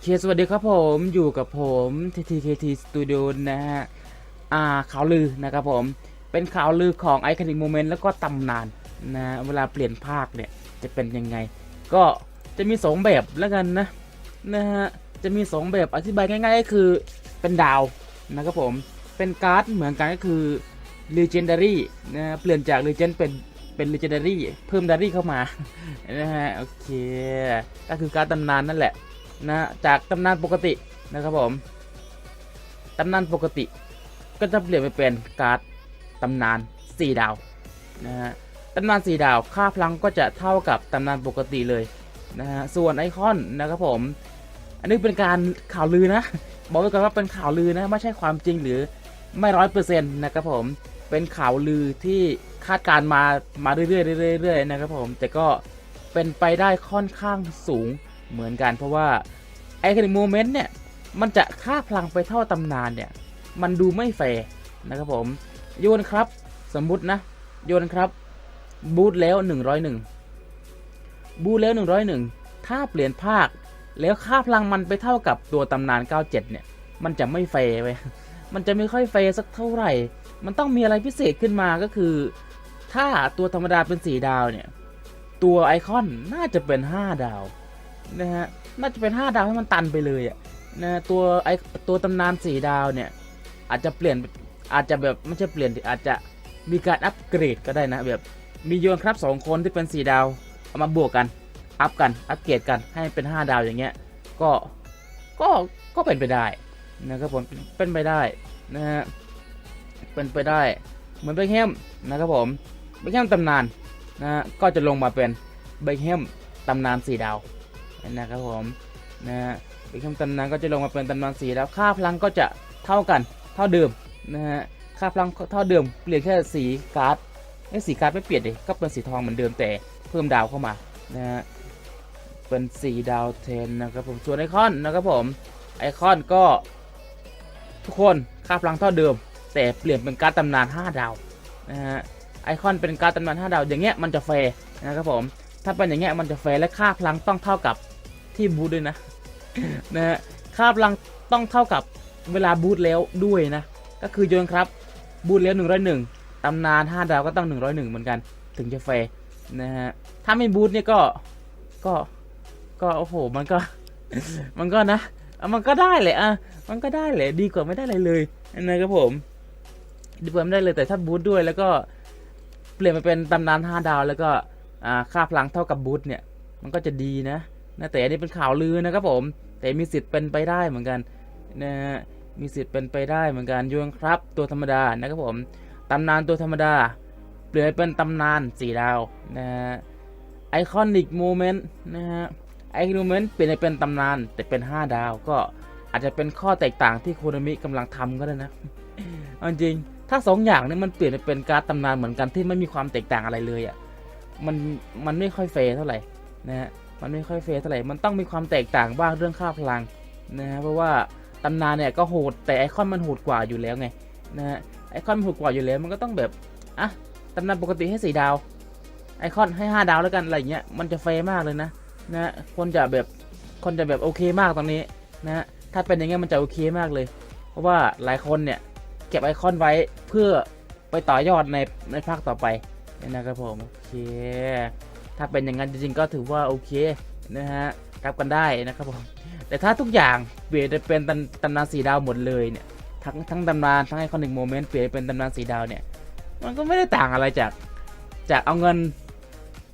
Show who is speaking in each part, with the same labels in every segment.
Speaker 1: เคสวัสดีครับผมอยู่กับผม TTKT Studio นะฮะ อ่าข่าวลือนะครับผม เป็นข่าวลือของ Iconic Moment แล้วก็ตำนานนะเวลาเปลี่ยนภาคเนี่ย จะเป็นยังไง ก็จะมีสองแบบแล้วกันนะ นะฮะ จะมีสองแบบอธิบายง่ายๆก็คือเป็นดาวนะครับผม เป็นการ์ดเหมือนกันก็คือ Legendary นะฮะเปลี่ยนจาก Legend เป็นเป็น Legendary เพิ่ม Dary เข้ามา นะฮะ โอเค ก็คือการดตำนานนั่นแหละ นะจากตำนานปกตินะครับผมตำนานปกติ ก็จะเปลี่ยนไปเป็นการ์ดตำนาน 4 ดาวนะฮะตำนาน 4 ดาวค่าพลังก็จะเท่ากับตำนานปกติเลยนะฮะส่วนไอคอนนะครับผม อันนี้เป็นการข่าวลือนะ บอกไว้ก่อนว่าเป็นข่าวลือนะไม่ใช่ความจริงหรือไม่ร้อยเปอร์เซ็นต์นะครับผมเป็นข่าวลือที่คาดการมามาเรื่อยๆเรื่อยๆนะครับผมแต่ก็เป็นไปได้ค่อนข้างสูง เหมือนกันเพราะว่าไอคอนิโมเมนต์เนี่ย มันจะค่าพลังไปเท่าตำนานเนี่ย มันดูไม่แฟร์นะครับผม โยนครับสมมุตินะ โยนครับ บูทแล้ว 101 บูทแล้ว 101 ถ้าเปลี่ยนภาค แล้วค่าพลังมันไปเท่ากับตัวตำนาน 97 เนี่ย มันจะไม่แฟร์เว้ยมันจะไม่ค่อยแฟร์สักเท่าไหร่ มันต้องมีอะไรพิเศษขึ้นมาก็คือ ถ้าตัวธรรมดาเป็น 4 ดาวเนี่ย ตัวไอคอนน่าจะเป็น 5 ดาว นะฮะน่าจะเป็น 5 ดาวให้มันตันไปเลยอะนะตัวไอตัวตำนาน 4 ดาวเนี่ย อาจจะเปลี่ยนอาจจะแบบไม่ใช่เปลี่ยนอาจจะมีการอัปเกรดก็ได้นะแบบมีโยนครับ 2 คนที่เป็น 4 ดาว เอามาบวกกันอัพกันอัปเกรดกันให้เป็น 5 ดาวอย่างเงี้ยก็ก็ก็เป็นไปได้นะครับผมเป็นไปได้นะฮะเป็นไปได้เหมือนเบคแฮมนะครับผมเบคแฮมตำนานนะฮะก็จะลงมาเป็นเบคแฮมตำนาน 4 ดาว นะครับผมนะฮะเบคแฮมตำนานก็จะลงมาเป็นตำนาน4ดาวค่าพลังก็จะเท่ากันเท่าเดิมนะฮะค่าพลังเท่าเดิมเปลี่ยนแค่สีการ์ดไอ้สีการ์ดไม่เปลี่ยนเลยก็เป็นสีทองเหมือนเดิมแต่เพิ่มดาวเข้ามานะฮะเป็น4ดาวเทนนะครับผมส่วนไอคอนนะครับผมไอคอนก็ทุกคนค่าพลังเท่าเดิม แต่เปลี่ยนเป็นการ์ดตำนาน 5 ดาวนะฮะไอคอนเป็นการ์ดตำนาน 5 ดาวอย่างเงี้ยมันจะแฟร์นะครับผมถ้าเป็นอย่างเงี้ยมันจะแฟร์และค่าพลังต้องเท่ากับ ที่บูทด้วยนะ นะฮะค่าพลังต้องเท่ากับเวลาบูทแล้วด้วยนะ ก็คือโยนครับบูทแล้ว 101ตำนาน 5 ดาวก็ต้อง 101 เหมือนกัน ถึงจะแฟร์นะฮะ ถ้าไม่บูทเนี่ยก็ก็ ก็โอ้โห มันก็ มันก็นะ มันก็ได้แหละอะ มันก็ได้แหละดีกว่าไม่ได้อะไรเลยนะครับผม ดีกว่าไม่ได้เลยแต่ถ้าบูทด้วยแล้วก็เปลี่ยนมาเป็นตำนานห้าดาวแล้วก็อ่าค่าพลังเท่ากับบูทเนี่ย มันก็จะดีนะ นะแต่อันนี้เป็นข่าวลือนะครับผม แต่มีสิทธิ์เป็นไปได้เหมือนกันนะฮะมีสิทธิ์เป็นไปได้เหมือนกันยวงครับ ตัวธรรมดานะครับผมตำนานตัวธรรมดา เปลี่ยนเป็นตำนานสี่ดาวนะฮะไอคอนิกโมเมนต์นะฮะไอคิวเมนต์เปลี่ยนเป็นตำนาน แต่เป็น 5 ดาวก็อาจจะเป็นข้อแตกต่างที่โคโนมิกำลังทำก็ได้นะเอาจริงถ้า 2 อย่างนี้มันเปลี่ยนไปเป็นการ์ดตำนานเหมือนกันที่ไม่มีความแตกต่างอะไรเลยอะ่ะมันมันไม่ค่อยเฟร์เท่าไหร่นะฮะ มันไม่ค่อยเฟร์เท่าไหร่มันต้องมีความแตกต่างบ้างเรื่องค่าพลังนะฮะเพราะว่าตำนานเนี่ยก็โหดแต่ไอคอนมันโหดกว่าอยู่แล้วไงนะฮะไอคอนมันโหดกว่าอยู่แล้วมันก็ต้องแบบอะตำนานปกติให้สี่ดาว ไอคอนให้ห้าดาวแล้วกันอะไรเงี้ยมันจะเฟมากเลยนะนะฮะคนจะแบบคนจะแบบโอเคมากตอนนี้นะฮะถ้าเป็นอย่างเงี้ยมันจะโอเคมากเลย เพราะว่าหลายคนเนี่ยเก็บไอคอนไว้เพื่อไปต่อยอดในในภาคต่อไปนะครับผมโอเค ถ้าเป็นอย่างนั้นจริงๆก็ถือว่าโอเคนะฮะรับกันได้นะครับผมแต่ถ้าทุกอย่างเปลี่ยนเป็นตำนานสีดาวหมดเลยเนี่ยทั้งทั้งตำนานทั้งไอคอนิกโมเมนต์เปลี่ยนเป็นตำนานสีดาวเนี่ย มันก็ไม่ได้ต่างอะไรจาก จากเอาเงิน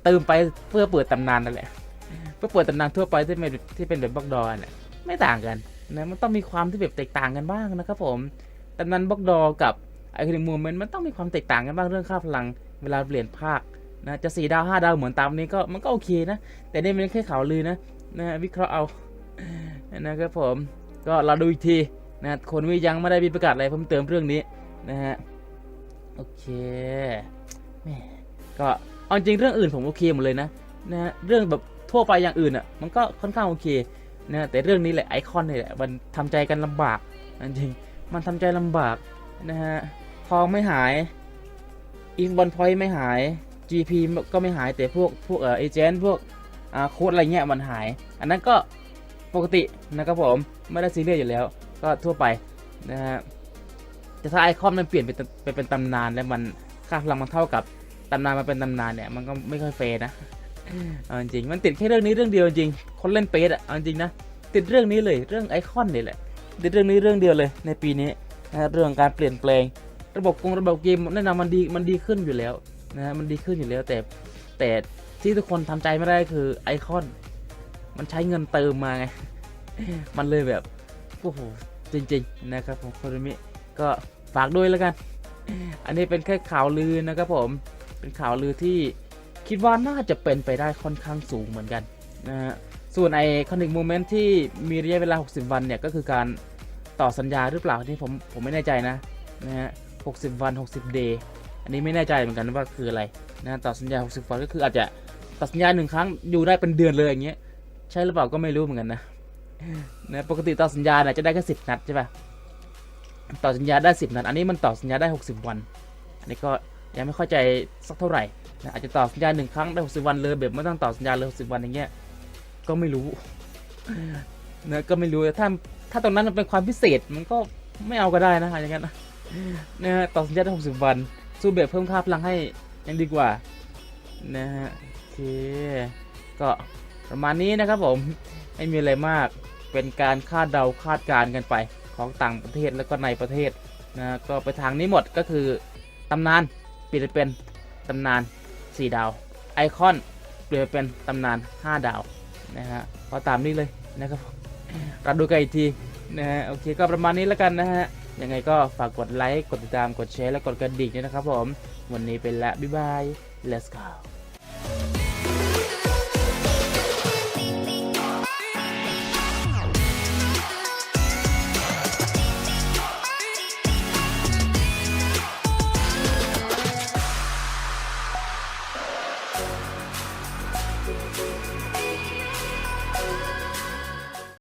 Speaker 1: เติมไปเพื่อเปิดตำนานนั่นแหละเพื่อเปิดตำนานทั่วไปที่เป็นที่เป็นแบบบล็อกดอเนี่ยไม่ต่างกันนะมันต้องมีความที่แบบแตกต่างกันบ้างนะครับผมตำนานบล็อกดอกับไอคอนิกโมเมนต์มันต้องมีความแตกต่างกันบ้างเรื่องค่าพลังเวลาเปลี่ยนภาค นะจะสี่ดาวห้าดาวเหมือนตามนี้ก็มันก็โอเคนะ แต่นี่มันแค่ข่าวลือนะนะวิเคราะห์เอานะครับผมก็เราดูอีกทีนะคนวิยังไม่ได้มีประกาศอะไรเพิ่มเติมเรื่องนี้นะฮะโอเคแม่ก็เอาจริงเรื่องอื่นผมโอเคหมดเลยนะนะฮะเรื่องแบบทั่วไปอย่างอื่นอะมันก็ค่อนข้างโอเคนะแต่เรื่องนี้แหละไอคอนนี่แหละมันทำใจกันลำบากจริงมันทำใจลำบากนะฮะทองไม่หายอีฟบอลพอยต์ไม่หาย GP ก็ไม่หายแต่พวกพวกเอเจนต์พวกโค้ดอะไรเงี้ยมันหาย อันนั้นก็ปกตินะครับผมไม่ได้ซีเรียสอยู่แล้ว ก็ทั่วไปนะฮะแต่ถ้าไอคอนมันเปลี่ยนเป็นไปเป็นตำนานแล้วมันค่าพลังมันเท่ากับตำนานมาเป็นตำนานเนี่ยมันก็ไม่ค่อยเฟรนะเอาจริงมันติดแค่เรื่องนี้เรื่องเดียวจริงคนเล่นเปสอะเอาจริงนะติดเรื่องนี้เลยเรื่องไอคอนนี่แหละติดเรื่องนี้เรื่องเดียวเลยในปีนี้นะฮะเรื่องการเปลี่ยนแปลง ระบบกงระบบเกมแน่นอนมันดีมันดีขึ้นอยู่แล้ว นะฮะมันดีขึ้นอยู่แล้วแต่แต่ที่ทุกคนทำใจไม่ได้คือไอคอน มันใช้เงินเติมมาไง มันเลยแบบโอ้โหจริง ๆ นะครับผมโคโรมิก็ฝากด้วยแล้วกัน อันนี้เป็นแค่ข่าวลือนะครับผมเป็นข่าวลือที่คิดว่าน่าจะเป็นไปได้ค่อนข้างสูงเหมือนกันนะฮะส่วนไอคอนิกโมเมนต์ที่มีระยะเวลา 60 วันเนี่ยก็คือการต่อสัญญาหรือเปล่าที่ผมผมไม่แน่ใจนะนะฮะ60 วัน 60 day อันนี้ไม่แน่ใจเหมือนกันว่าคืออะไรนะต่อสัญญา 60 วันก็คืออาจจะต่อสัญญาหนึ่งครั้งอยู่ได้เป็นเดือนเลยอย่างเงี้ยใช่หรือเปล่าก็ไม่รู้เหมือนกันนะนะปกติต่อสัญญาเนี่ยจะได้แค่10นัดใช่ป่ะต่อสัญญาได้10นัดอันนี้มันต่อสัญญาได้ 60 วัน อันนี้ก็ยังไม่เข้าใจสักเท่าไหร่นะอาจจะต่อสัญญาหนึ่งครั้งได้ 60 วันเลยแบบไม่ต้องต่อสัญญาเลย60 วันอย่างเงี้ยก็ไม่รู้นะก็ไม่รู้ถ้าถ้าตรงนั้นมันเป็นความพิเศษมันก็ไม่เอาก็ได้นะอย่างนั้นนะนะต่อสัญญาได้ 60 วัน สู้แบบเพิ่มค่าพลังให้ยังดีกว่า นะฮะโอเค ก็ประมาณนี้นะครับผม ไม่มีอะไรมาก เป็นการคาดเดาคาดการณ์กันไปของต่างประเทศแล้วก็ในประเทศนะก็ไปทางนี้หมดก็คือตำนานเปลี่ยนเป็นตำนาน 4 ดาว ไอคอนเปลี่ยนเป็นตำนาน 5 ดาวนะฮะก็ตามนี้เลยนะครับเราดูกันอีกทีนะฮะโอเคก็ประมาณนี้แล้วกันนะฮะ ยังไงก็ฝากกดไลค์ กดติดตาม กดแชร์ และกดกระดิ่งด้วยนะครับผม วันนี้เป็นละ บ๊ายบาย let's go